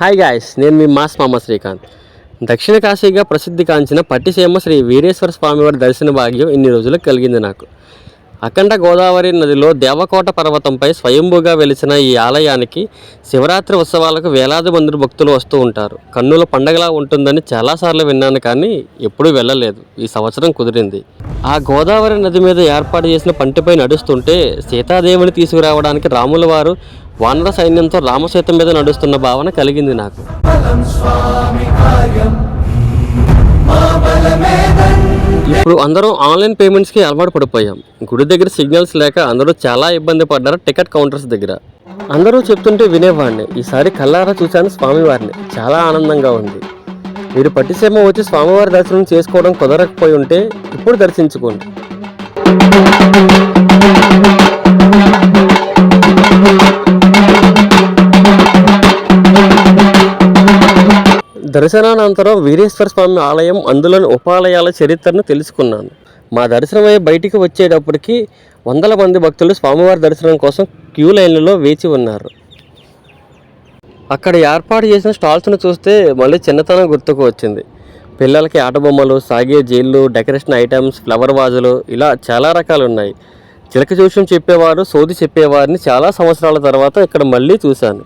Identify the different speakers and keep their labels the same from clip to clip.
Speaker 1: Hi guys నేను మీ mass మామ శ్రీకాంత్. దక్షిణ కాశీగా ప్రసిద్ధిగాంచిన పట్టిసీమ శ్రీ వీరేశ్వర స్వామివారి దర్శన భాగ్యం ఇన్ని రోజులు కలిగింది నాకు. అఖండ గోదావరి నదిలో దేవకోట పర్వతంపై స్వయంభూగా వెలిసిన ఈ ఆలయానికి శివరాత్రి ఉత్సవాలకు వేలాది మంది భక్తులు వస్తూ ఉంటారు. కన్నుల పండగలా ఉంటుందని చాలాసార్లు విన్నాను కానీ ఎప్పుడూ వెళ్ళలేదు. ఈ సంవత్సరం కుదిరింది. ఆ గోదావరి నది మీద ఏర్పాటు చేసిన పంటిపై నడుస్తుంటే సీతాదేవిని తీసుకురావడానికి రాముల వారు వానర సైన్యంతో రామసేతం మీద నడుస్తున్న భావన కలిగింది నాకు. ఇప్పుడు అందరూ ఆన్లైన్ పేమెంట్స్కి అలవాటు పడిపోయాం. గుడి దగ్గర సిగ్నల్స్ లేక అందరూ చాలా ఇబ్బంది పడ్డారు టికెట్ కౌంటర్స్ దగ్గర. అందరూ చెప్తుంటే వినేవాడిని ఈసారి కల్లారా చూశాను స్వామివారిని. చాలా ఆనందంగా ఉంది. మీరు పట్టిసీమ వచ్చి స్వామివారి దర్శనం చేసుకోవడం కుదరకపోయి ఉంటే ఇప్పుడు దర్శించుకోండి. దర్శనానంతరం వీరేశ్వర స్వామి ఆలయం అందులోని ఉపాలయాల చరిత్రను తెలుసుకున్నాను. మా దర్శనమై బయటికి వచ్చేటప్పటికి వందల మంది భక్తులు స్వామివారి దర్శనం కోసం క్యూ లైన్లలో వేచి ఉన్నారు. అక్కడ ఏర్పాటు చేసిన స్టాల్స్ను చూస్తే మళ్ళీ చిన్నతనం గుర్తుకు వచ్చింది. పిల్లలకి ఆట బొమ్మలు సాగే జీళ్ళు డెకరేషన్ ఐటమ్స్ ఫ్లవర్ వాజులు ఇలా చాలా రకాలు ఉన్నాయి చిలక చూసి చెప్పేవారు సోది చెప్పేవారిని చాలా సంవత్సరాల తర్వాత ఇక్కడ మళ్ళీ చూశాను.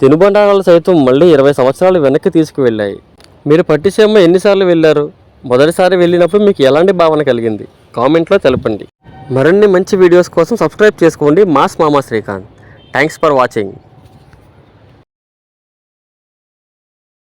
Speaker 1: తినుబండారాలు సైతం మళ్ళీ ఇరవై సంవత్సరాలు వెనక్కి తీసుకువెళ్ళాయి. మీరు పట్టిసీమ ఎన్నిసార్లు వెళ్ళారు? మొదటిసారి వెళ్ళినప్పుడు మీకు ఎలాంటి భావన కలిగింది? కామెంట్లో తెలపండి. మరిన్ని మంచి వీడియోస్ కోసం సబ్స్క్రైబ్ చేసుకోండి మాస్ మామా శ్రీకాంత్. Thanks for watching.